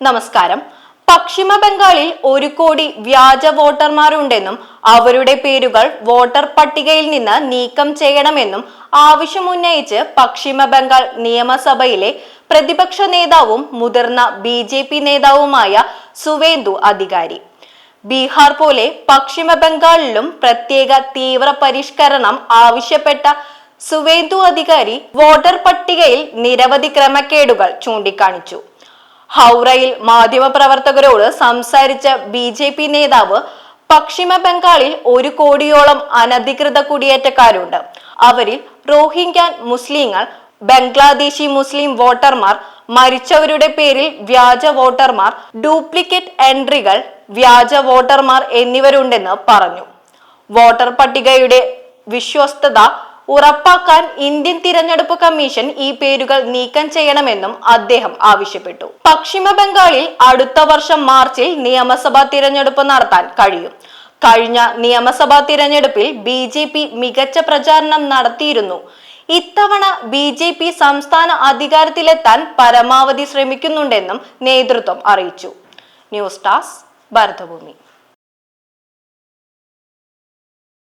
നമസ്കാരം. പശ്ചിമ ബംഗാളിൽ ഒരു കോടി വ്യാജ വോട്ടർമാരുണ്ടെന്നും അവരുടെ പേരുകൾ വോട്ടർ പട്ടികയിൽ നിന്ന് നീക്കം ചെയ്യണമെന്നും ആവശ്യമുന്നയിച്ച് പശ്ചിമ ബംഗാൾ നിയമസഭയിലെ പ്രതിപക്ഷ നേതാവും മുതിർന്ന ബി ജെ പി നേതാവുമായ സുവേന്ദു അധികാരി. ബീഹാർ പോലെ പശ്ചിമ ബംഗാളിലും പ്രത്യേക തീവ്ര പരിഷ്കരണം ആവശ്യപ്പെട്ട സുവേന്ദു അധികാരി വോട്ടർ പട്ടികയിൽ നിരവധി ക്രമക്കേടുകൾ ചൂണ്ടിക്കാണിച്ചു. ഹൗറയിൽ മാധ്യമപ്രവർത്തകരോട് സംസാരിച്ച ബി ജെ പി നേതാവ് പശ്ചിമ ബംഗാളിൽ ഒരു കോടിയോളം അനധികൃത കുടിയേറ്റക്കാരുണ്ട്. അവരിൽ റോഹിംഗ്യാൻ മുസ്ലിങ്ങൾ ബംഗ്ലാദേശി മുസ്ലിം വോട്ടർമാർ മരിച്ചവരുടെ പേരിൽ വ്യാജ വോട്ടർമാർ ഡ്യൂപ്ലിക്കേറ്റ് എൻട്രികൾ വ്യാജ വോട്ടർമാർ എന്നിവരുണ്ടെന്ന് പറഞ്ഞു. വോട്ടർ പട്ടികയുടെ വിശ്വസ്തത ഉറപ്പാക്കാൻ ഇന്ത്യൻ തിരഞ്ഞെടുപ്പ് കമ്മീഷൻ ഈ പേരുകൾ നീക്കം ചെയ്യണമെന്നും അദ്ദേഹം ആവശ്യപ്പെട്ടു. പശ്ചിമ ബംഗാളിൽ അടുത്ത വർഷം മാർച്ചിൽ നിയമസഭാ തിരഞ്ഞെടുപ്പ് നടത്താൻ കഴിയും. കഴിഞ്ഞ നിയമസഭാ തിരഞ്ഞെടുപ്പിൽ ബി ജെ പി മികച്ച പ്രചാരണം നടത്തിയിരുന്നു. ഇത്തവണ ബി ജെ പി സംസ്ഥാന അധികാരത്തിലെത്താൻ പരമാവധി ശ്രമിക്കുന്നുണ്ടെന്നും നേതൃത്വം അറിയിച്ചു. ന്യൂസ് ടാസ് ഭരതഭൂമി.